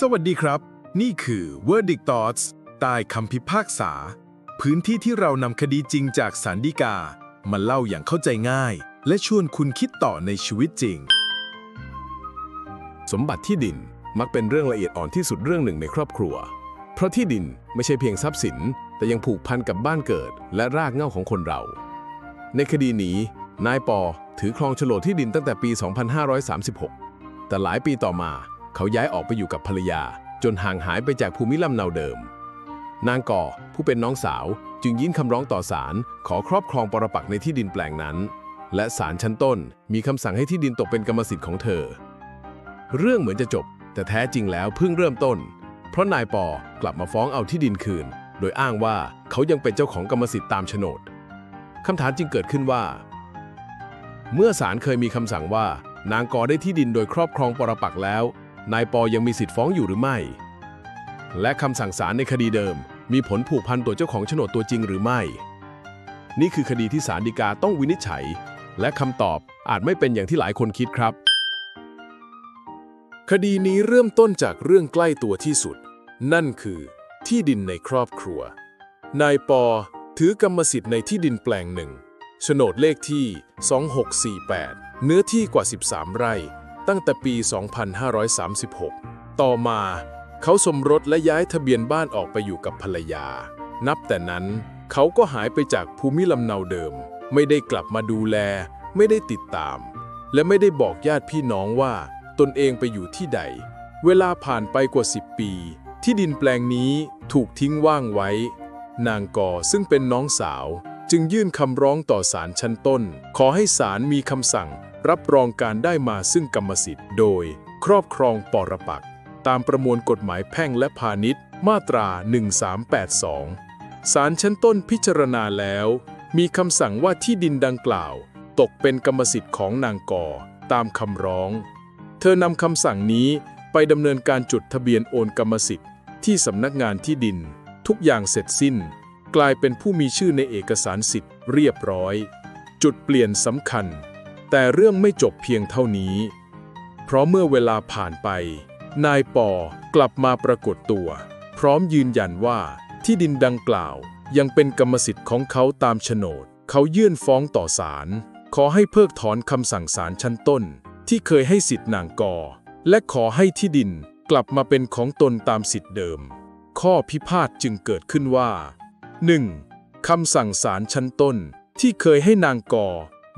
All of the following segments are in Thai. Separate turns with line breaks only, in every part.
สวัสดีครับ นี่คือ Verdict Thoughts ใต้คำพิพากษา พื้นที่ที่เรานำคดีจริงจากสารดีกา มาเล่าอย่างเข้าใจง่าย และชวนคุณคิดต่อในชีวิตจริง
สมบัติที่ดินมักเป็นเรื่องละเอียดอ่อนที่สุดเรื่องหนึ่งในครอบครัว เพราะที่ดินไม่ใช่เพียงทรัพย์สิน แต่ยังผูกพันกับบ้านเกิด และรากเหง้าของคนเรา ในคดีนี้ นายปอถือครองโฉนดที่ดินตั้งแต่ปี 2536 แต่หลายปีต่อมา เขาย้ายออกไปอยู่กับภรรยา จนห่างหายไปจากภูมิลำเนาเดิม นางก่อผู้เป็นน้องสาวจึงยื่นคำร้องต่อศาลขอครอบครองปรปักษ์ในที่ดินแปลงนั้น และศาลชั้นต้นมีคำสั่งให้ที่ดินตกเป็นกรรมสิทธิ์ของเธอ เรื่องเหมือนจะจบ แต่แท้จริงแล้วเพิ่งเริ่มต้น เพราะนายปอกลับมาฟ้องเอาที่ดินคืน โดยอ้างว่าเขายังเป็นเจ้าของกรรมสิทธิ์ตามโฉนดคำถามจึงเกิดขึ้นว่า เมื่อศาลเคยมีคำสั่งว่า นางกอได้ที่ดินโดยครอบครองปรปักษ์แล้ว นายปอยังมีสิทธิ์ฟ้องอยู่หรือไม่ และคำสั่งศาลในคดีเดิม มีผลผูกพันตัวเจ้าของโฉนดตัวจริงหรือไม่ นี่คือคดีที่ศาลฎีกาต้องวินิจฉัย และคำตอบอาจไม่เป็นอย่างที่หลายคนคิดครับ
คดีนี้เริ่มต้นจากเรื่องใกล้ตัวที่สุด นั่นคือ ที่ดินในครอบครัว นายปอถือกรรมสิทธิ์ในที่ดินแปลงหนึ่งโฉนดเลขที่ 2648 เนื้อที่กว่า 13 ไร่ ตั้งแต่ปี 2536 ต่อมา เขาสมรสและย้ายทะเบียนบ้านออกไปอยู่กับภรรยา นับแต่นั้นเขาก็หายไปจากภูมิลำเนาเดิม ไม่ได้กลับมาดูแล ไม่ได้ติดตาม และไม่ได้บอกญาติพี่น้องว่า ตนเองไปอยู่ที่ใด เวลาผ่านไปกว่า 10 ปี ที่ดินแปลงนี้ถูกทิ้งว่างไว้ นางกอซึ่งเป็นน้องสาว จึงยื่นคำร้องต่อศาลชั้นต้น ขอให้ศาลมีคำสั่ง รับรองการได้มาซึ่งกรรมสิทธิ์ โดย ครอบครองปรปักษ์ตามประมวลกฎหมายแพ่งและพาณิชย์ มาตรา 1382 ศาลชั้นต้นพิจารณาแล้ว มีคำสั่งว่าที่ดินดังกล่าว ตกเป็นกรรมสิทธิ์ของนางกอตามคำร้อง เธอนำคำสั่งนี้ไปดำเนินการจดทะเบียนโอนกรรมสิทธิ์ ที่สำนักงานที่ดิน ทุกอย่างเสร็จสิ้น กลายเป็นผู้มีชื่อในเอกสารสิทธิ์เรียบร้อย จุดเปลี่ยนสำคัญ แต่เรื่องไม่จบเพียงเท่านี้ เพราะเมื่อเวลาผ่านไป นายปอกลับมาปรากฏตัว พร้อมยืนยันว่าที่ดินดังกล่าวยังเป็นกรรมสิทธิ์ของเขาตามโฉนด เขายื่นฟ้องต่อศาลขอให้เพิกถอนคำสั่งศาลชั้นต้น ที่เคยให้สิทธิ์นางกอ และขอให้ที่ดินกลับมาเป็นของตนตามสิทธิ์เดิม ข้อพิพาทจึงเกิดขึ้นว่า 1. คำสั่งศาลชั้นต้นที่เคยให้นางกอ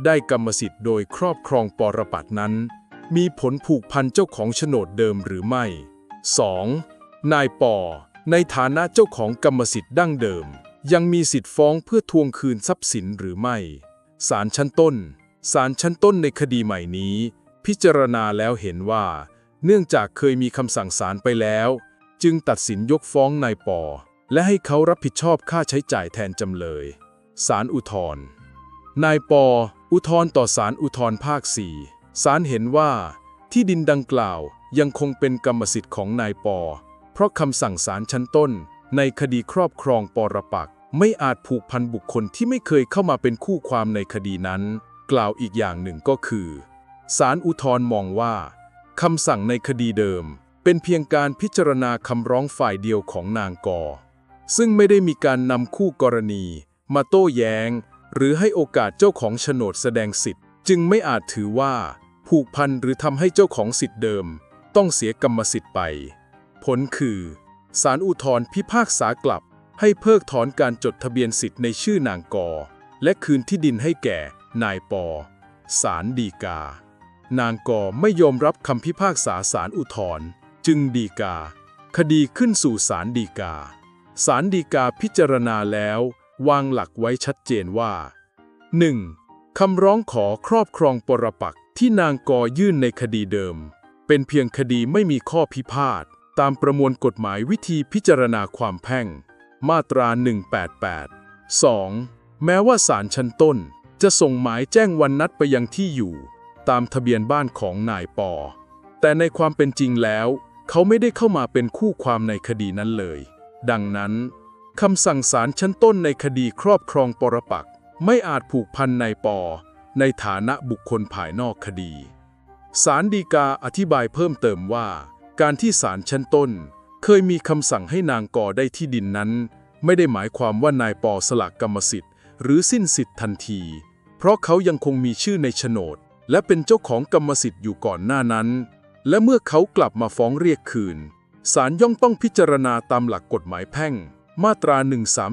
ได้กรรมสิทธิ์โดยครอบครองปรปักษ์นั้น มีผลผูกพันเจ้าของโฉนดเดิมหรือไม่ 2. นายปอในฐานะเจ้าของกรรมสิทธิ์ดั้งเดิม ยังมีสิทธิ์ฟ้องเพื่อทวงคืนทรัพย์สินหรือไม่ศาลชั้นต้นศาลชั้นต้นในคดีใหม่นี้ พิจารณาแล้วเห็นว่า เนื่องจากเคยมีคำสั่งศาลไปแล้ว จึงตัดสินยกฟ้องนายปอ และให้เขารับผิดชอบค่าใช้จ่ายแทนจำเลยศาลอุทธรณ์ นายปอ อุทธรต่อศาลอุทธรภาค4ศาลเห็นว่า ที่ดินดังกล่าวยังคงเป็นกรรมสิทธิ์ของนายปอ เพราะคำสั่งศาลชั้นต้น ในคดีครอบครองปรปักไม่อาจผูกพันบุคคลที่ไม่เคยเข้ามาเป็นคู่ความในคดีนั้น กล่าวอีกอย่างหนึ่งก็คือศาลอุทธรมองว่าคำสั่งในคดีเดิม เป็นเพียงการพิจารณาคำร้องฝ่ายเดียวของนางกอ ซึ่งไม่ได้มีการนำคู่กรณี มาโต้แย้ง หรือให้โอกาสเจ้าของโฉนดแสดงสิทธิ์ จึงไม่อาจถือว่า ผูกพันหรือทำให้เจ้าของสิทธิ์เดิม ต้องเสียกรรมสิทธิ์ไป ผลคือศาลอุทธรณ์พิพากษากลับ ให้เพิกถอนการจดทะเบียนสิทธิ์ในชื่อนางกอ และคืนที่ดินให้แก่ นายปอศาลดีกา นางกอไม่ยอมรับคำพิพากษาศาลอุทธรณ์จึงดีกา คดีขึ้นสู่ศาลดีกาศาลดีกาพิจารณาแล้ว วางหลักไว้ชัดเจนว่า 1. คำร้องขอครอบครองปรปักที่นางกอยื่นในคดีเดิม เป็นเพียงคดีไม่มีข้อพิพาท ตามประมวลกฎหมายวิธีพิจารณาความแพ่ง มาตรา 188 2. แม้ว่าศาลชั้นต้น จะส่งหมายแจ้งวันนัดไปยังที่อยู่ ตามทะเบียนบ้านของนายปอ แต่ในความเป็นจริงแล้ว เขาไม่ได้เข้ามาเป็นคู่ความในคดีนั้นเลย ดังนั้น คำสั่งศาลชั้นต้นในคดีครอบครองปรปักษ์ไม่อาจผูกพันนายปอ ในฐานะบุคคลภายนอกคดีศาลฎีกาอธิบายเพิ่มเติมว่า
การที่ศาลชั้นต้น เคยมีคำสั่งให้นางกอได้ที่ดินนั้น ไม่ได้หมายความว่านายปอสละกรรมสิทธิ์ หรือสิ้นสิทธิ์ทันที เพราะเขายังคงมีชื่อในโฉนด และเป็นเจ้าของกรรมสิทธิ์อยู่ก่อนหน้านั้น และเมื่อเขากลับมาฟ้องเรียกคืนศาลย่อมต้องพิจารณาตามหลักกฎหมายแพ่ง มาตรา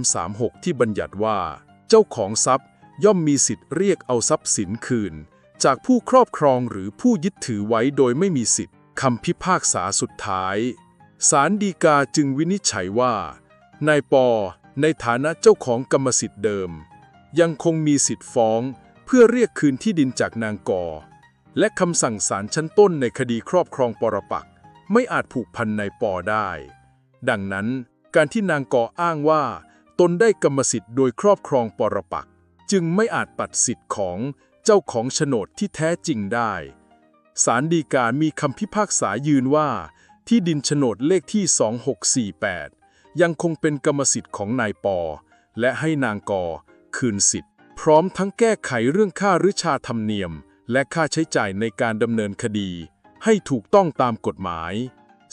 1336 ที่บัญญัติว่า เจ้าของทรัพย์ย่อมมีสิทธิ์เรียกเอาทรัพย์สินคืน จากผู้ครอบครองหรือผู้ยึดถือไว้โดยไม่มีสิทธิ์คำพิพากษาสุดท้าย ศาลฎีกาจึงวินิจฉัยว่า นายปอ ในฐานะเจ้าของกรรมสิทธิ์เดิม ยังคงมีสิทธิ์ฟ้อง เพื่อเรียกคืนที่ดินจากนางกอ และคำสั่งศาลชั้นต้นในคดีครอบครองปรปัก ไม่อาจผูกพันนายปอได้ ดังนั้น การที่นางกออ้างว่า ตนได้กรรมสิทธิ์โดยครอบครองปรปัก จึงไม่อาจปัดสิทธิ์ของเจ้าของโฉนดที่แท้จริงได้ศาลฎีกามีคำพิพากษายืนว่า ที่ดินโฉนดเลขที่ 2648 ยังคงเป็นกรรมสิทธิ์ของนายปอ และให้นางกอคืนสิทธิ์ พร้อมทั้งแก้ไขเรื่องค่าริชาธรรมเนียม และค่าใช้จ่ายในการดำเนินคดี ให้ถูกต้องตามกฎหมาย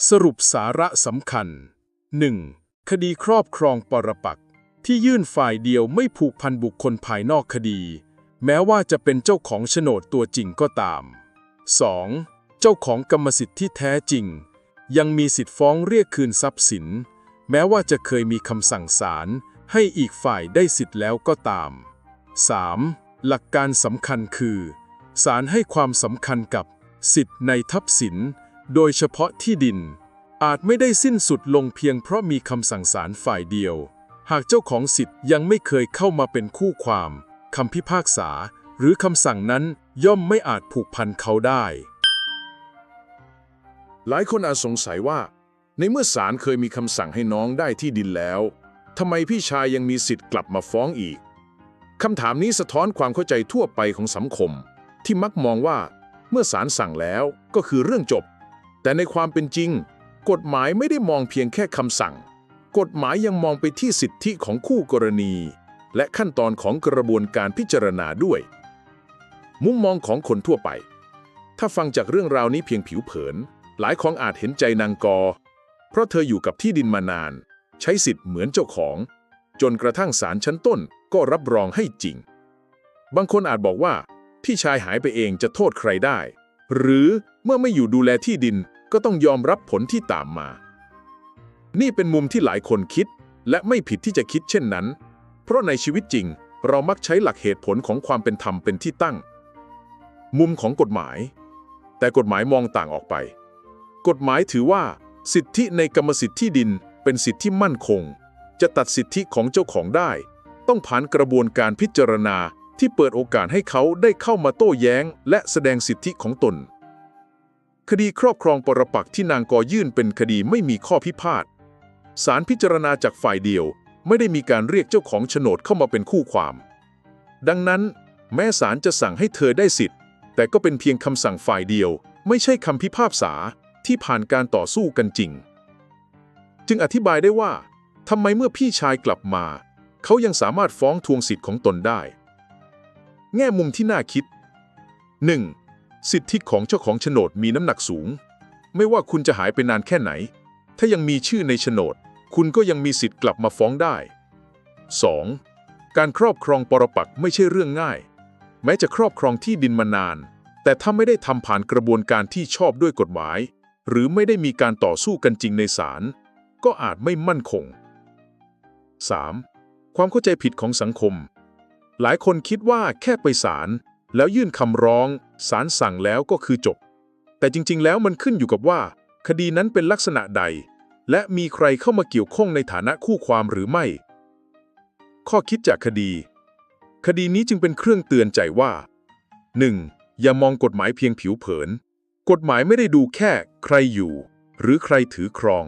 สรุปสาระสำคัญ 1. คดีครอบครองปรปักษ์ที่ยื่นฝ่ายเดียวไม่ผูกพันบุคคลภายนอกคดี แม้ว่าจะเป็นเจ้าของโฉนดตัวจริงก็ตาม 2. เจ้าของกรรมสิทธิ์ที่แท้จริง ยังมีสิทธิ์ฟ้องเรียกคืนทรัพย์สิน แม้ว่าจะเคยมีคำสั่งศาลให้อีกฝ่ายได้สิทธิ์แล้วก็ตาม 3. หลักการสำคัญคือศาลให้ความสำคัญกับสิทธิ์ในทรัพย์สิน โดยเฉพาะที่ดิน อาจไม่ได้สิ้นสุดลงเพียงเพราะมีคำสั่งศาลฝ่ายเดียว หากเจ้าของสิทธิ์ยังไม่เคยเข้ามาเป็นคู่ความคำพิพากษา หรือคำสั่งนั้นย่อมไม่อาจผูกพันเขาได้
หลายคนอาจสงสัยว่า ในเมื่อศาลเคยมีคำสั่งให้น้องได้ที่ดินแล้วทำไมพี่ชายยังมีสิทธิ์กลับมาฟ้องอีกคำถามนี้สะท้อนความเข้าใจทั่วไปของสังคม ที่มักมองว่า เมื่อศาลสั่งแล้วก็คือเรื่องจบ แต่ในความเป็นจริง กฎหมายไม่ได้มองเพียงแค่คำสั่ง กฎหมายยังมองไปที่สิทธิของคู่กรณี และขั้นตอนของกระบวนการพิจารณาด้วย มุมมองของคนทั่วไป ถ้าฟังจากเรื่องราวนี้เพียงผิวเผิน หลายคนอาจเห็นใจนางกอ เพราะเธออยู่กับที่ดินมานาน ใช้สิทธิ์เหมือนเจ้าของ จนกระทั่งศาลชั้นต้นก็รับรองให้จริง บางคนอาจบอกว่าพี่ชายหายไปเองจะโทษใครได้ หรือเมื่อไม่อยู่ดูแลที่ดิน ก็ต้องยอมรับผลที่ตามมา นี่เป็นมุมที่หลายคนคิด และไม่ผิดที่จะคิดเช่นนั้น เพราะในชีวิตจริง เรามักใช้หลักเหตุผลของความเป็นธรรมเป็นที่ตั้ง มุมของกฎหมาย แต่กฎหมายมองต่างออกไป กฎหมายถือว่า สิทธิในกรรมสิทธิ์ที่ดิน เป็นสิทธิมั่นคง จะตัดสิทธิของเจ้าของได้ ต้องผ่านกระบวนการพิจารณาที่เปิดโอกาสให้เขาได้เข้ามาโต้แย้ง และแสดงสิทธิของตน คดีครอบครองปรปักษ์ที่นางกอยื่นเป็นคดีไม่มีข้อพิพาทศาลพิจารณาจากฝ่ายเดียว ไม่ได้มีการเรียกเจ้าของโฉนดเข้ามาเป็นคู่ความ ดังนั้นแม้ศาลจะสั่งให้เธอได้สิทธิ์ แต่ก็เป็นเพียงคำสั่งฝ่ายเดียว ไม่ใช่คำพิพากษาที่ผ่านการต่อสู้กันจริง จึงอธิบายได้ว่าทำไมเมื่อพี่ชายกลับมา เขายังสามารถฟ้องทวงสิทธิ์ของตนได้ แง่มุมที่น่าคิด 1. สิทธิของเจ้าของโฉนดมีน้ำหนักสูง ไม่ว่าคุณจะหายไปนานแค่ไหน ถ้ายังมีชื่อในโฉนด คุณก็ยังมีสิทธิ์กลับมาฟ้องได้ 2. การครอบครองปรปักษ์ไม่ใช่เรื่องง่าย แม้จะครอบครองที่ดินมานาน แต่ถ้าไม่ได้ทำผ่านกระบวนการที่ชอบด้วยกฎหมาย หรือไม่ได้มีการต่อสู้กันจริงในศาลก็อาจไม่มั่นคง 3. ความเข้าใจผิดของสังคม หลายคนคิดว่าแค่ไปศาลแล้วยื่นคำร้อง ศาลสั่งแล้วก็คือจบ แต่จริงๆ แล้วมันขึ้นอยู่กับว่า คดีนั้นเป็นลักษณะใด และมีใครเข้ามาเกี่ยวข้องในฐานะคู่ความหรือไม่ ข้อคิดจากคดี คดีนี้จึงเป็นเครื่องเตือนใจว่า 1. อย่ามองกฎหมายเพียงผิวเผิน กฎหมายไม่ได้ดูแค่ใครอยู่ หรือใครถือครอง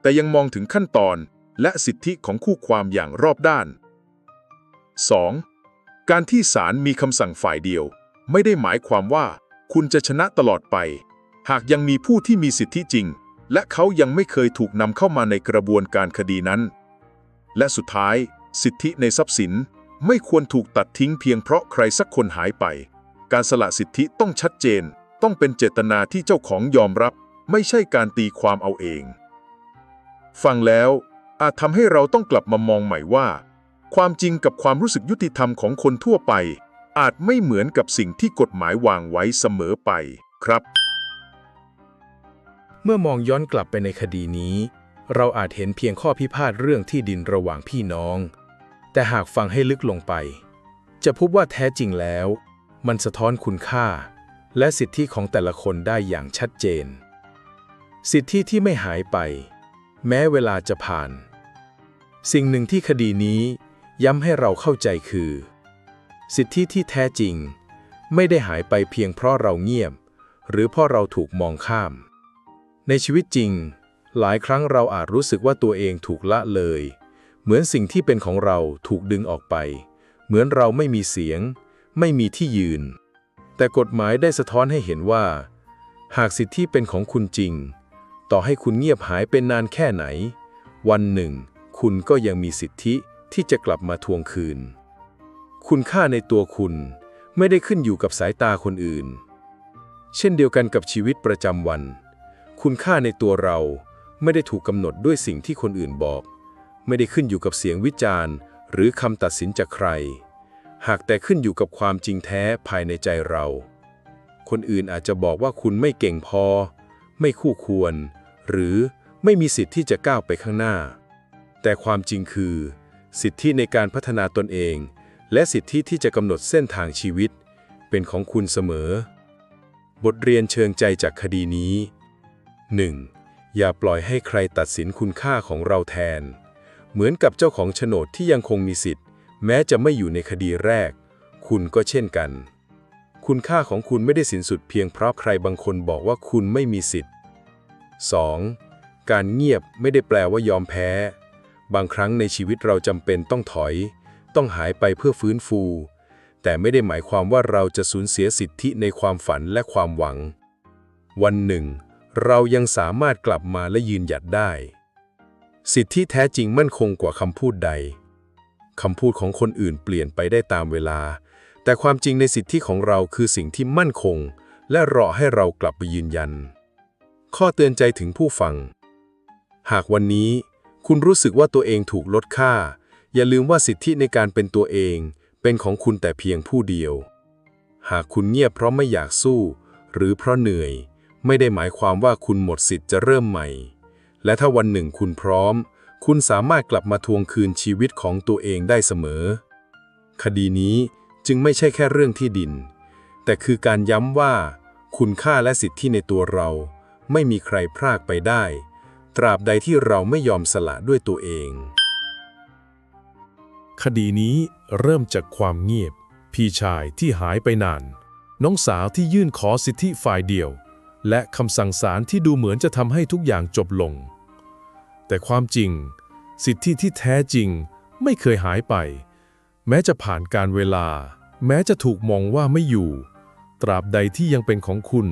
แต่ยังมองถึงขั้นตอนและสิทธิของคู่ความอย่างรอบด้าน 2. การที่ศาลมีคำสั่งฝ่ายเดียว ไม่ได้หมายความว่าคุณจะชนะตลอดไป หากยังมีผู้ที่มีสิทธิจริง และเขายังไม่เคยถูกนำเข้ามาในกระบวนการคดีนั้น และสุดท้าย สิทธิในทรัพย์สินไม่ควรถูกตัดทิ้งเพียงเพราะใครสักคนหายไป การสละสิทธิต้องชัดเจน ต้องเป็นเจตนาที่เจ้าของยอมรับ
ไม่ใช่การตีความเอาเอง ฟังแล้ว อาจทำให้เราต้องกลับมามองใหม่ว่า ความจริงกับความรู้สึกยุติธรรมของคนทั่วไป อาจไม่เหมือนกับสิ่งที่กฎหมายวางไว้เสมอไปครับ
เมื่อมองย้อนกลับไปในคดีนี้ เราอาจเห็นเพียงข้อพิพาทเรื่องที่ดินระหว่างพี่น้อง แต่หากฟังให้ลึกลงไป จะพบว่าแท้จริงแล้ว มันสะท้อนคุณค่า และสิทธิของแต่ละคนได้อย่างชัดเจน สิทธิที่ไม่หายไป แม้เวลาจะผ่าน สิ่งหนึ่งที่คดีนี้ย้ำให้เราเข้าใจคือ สิทธิที่แท้จริง ไม่ได้หายไปเพียงเพราะเราเงียบ หรือเพราะเราถูกมองข้าม ในชีวิตจริง หลายครั้งเราอาจรู้สึกว่าตัวเองถูกละเลย เหมือนสิ่งที่เป็นของเราถูกดึงออกไป เหมือนเราไม่มีเสียง ไม่มีที่ยืน แต่กฎหมายได้สะท้อนให้เห็นว่า หากสิทธิเป็นของคุณจริง ต่อให้คุณเงียบหายเป็นนานแค่ไหน วันหนึ่ง คุณก็ยังมีสิทธิที่จะกลับมาทวงคืน คุณค่าในตัวคุณไม่ได้ขึ้นอยู่กับสายตาคนอื่น เช่นเดียวกันกับชีวิตประจำวัน คุณค่าในตัวเราไม่ได้ถูกกำหนดด้วยสิ่งที่คนอื่นบอก ไม่ได้ขึ้นอยู่กับเสียงวิจารณ์ หรือคำตัดสินจากใคร หากแต่ขึ้นอยู่กับความจริงแท้ภายในใจเรา คนอื่นอาจจะบอกว่าคุณไม่เก่งพอ ไม่คู่ควร หรือไม่มีสิทธิ์ที่จะก้าวไปข้างหน้า แต่ความจริงคือ สิทธิในการพัฒนาตนเอง และสิทธิที่จะกำหนดเส้นทางชีวิต เป็นของคุณเสมอ บทเรียนเชิงใจจากคดีนี้ 1. อย่าปล่อยให้ใครตัดสินคุณค่าของเราแทน เหมือนกับเจ้าของโฉนดที่ยังคงมีสิทธิ์ แม้จะไม่อยู่ในคดีแรก คุณก็เช่นกัน คุณค่าของคุณไม่ได้สิ้นสุดเพียงเพราะใครบางคนบอกว่าคุณไม่มีสิทธิ์ 2. การเงียบไม่ได้แปลว่ายอมแพ้ บางครั้งในชีวิตเราจำเป็นต้องถอย ต้องหายไปเพื่อฟื้นฟู แต่ไม่ได้หมายความว่าเราจะสูญเสียสิทธิในความฝันและความหวัง วันหนึ่ง เรายังสามารถกลับมาและยืนหยัดได้ สิทธิแท้จริงมั่นคงกว่าคำพูดใดคำพูดของคนอื่นเปลี่ยนไปได้ตามเวลา แต่ความจริงในสิทธิของเราคือสิ่งที่มั่นคง และรอให้เรากลับไปยืนยัน ข้อเตือนใจถึงผู้ฟัง หากวันนี้คุณรู้สึกว่าตัวเองถูกลดค่า อย่าลืมว่าสิทธิในการเป็นตัวเองเป็นของคุณแต่เพียงผู้เดียว หากคุณเงียบเพราะไม่อยากสู้ หรือเพราะเหนื่อย ไม่ได้หมายความว่าคุณหมดสิทธิ์จะเริ่มใหม่ และถ้าวันหนึ่งคุณพร้อม คุณสามารถกลับมาทวงคืนชีวิตของตัวเองได้เสมอ คดีนี้จึงไม่ใช่แค่เรื่องที่ดิน แต่คือการย้ำว่า คุณค่าและสิทธิในตัวเรา ไม่มีใครพรากไปได้ ตราบใดที่เราไม่ยอมสละด้วยตัวเอง
คดีนี้เริ่มจากความเงียบ พี่ชายที่หายไปนาน น้องสาวที่ยื่นขอสิทธิฝ่ายเดียว และคำสั่งศาลที่ดูเหมือนจะทำให้ทุกอย่างจบลง แต่ความจริง สิทธิที่แท้จริงไม่เคยหายไป แม้จะผ่านการเวลา แม้จะถูกมองว่าไม่อยู่ ตราบใดที่ยังเป็นของคุณ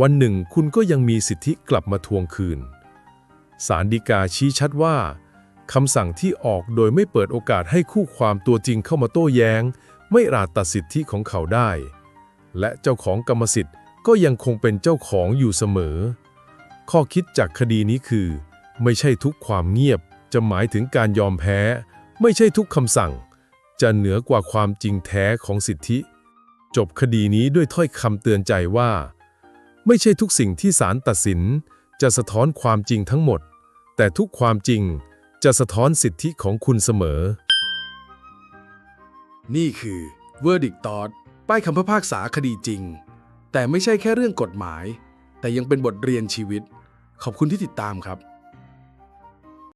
วันหนึ่งคุณก็ยังมีสิทธิกลับมาทวงคืนศาลฎีกาชี้ชัดว่า คำสั่งที่ออกโดยไม่เปิดโอกาสให้คู่ความตัวจริงเข้ามาโต้แย้ง ไม่อาจตัดสิทธิของเขาได้ และเจ้าของกรรมสิทธิ์ก็ยังคงเป็นเจ้าของอยู่เสมอ ข้อคิดจากคดีนี้คือ ไม่ใช่ทุกความเงียบจะหมายถึงการยอมแพ้ ไม่ใช่ทุกคำสั่ง จะเหนือกว่าความจริงแท้ของสิทธิ จบคดีนี้ด้วยถ้อยคำเตือนใจว่า ไม่ใช่ทุกสิ่งที่ศาลตัดสิน จะสะท้อนความจริงทั้งหมด แต่ทุกความจริง จะสะท้อนสิทธิของคุณเสมอ
นี่คือ Verdict Thought ป้ายคำพิพากษาคดีจริง แต่ไม่ใช่แค่เรื่องกฎหมาย แต่ยังเป็นบทเรียนชีวิต ขอบคุณที่ติดตามครับ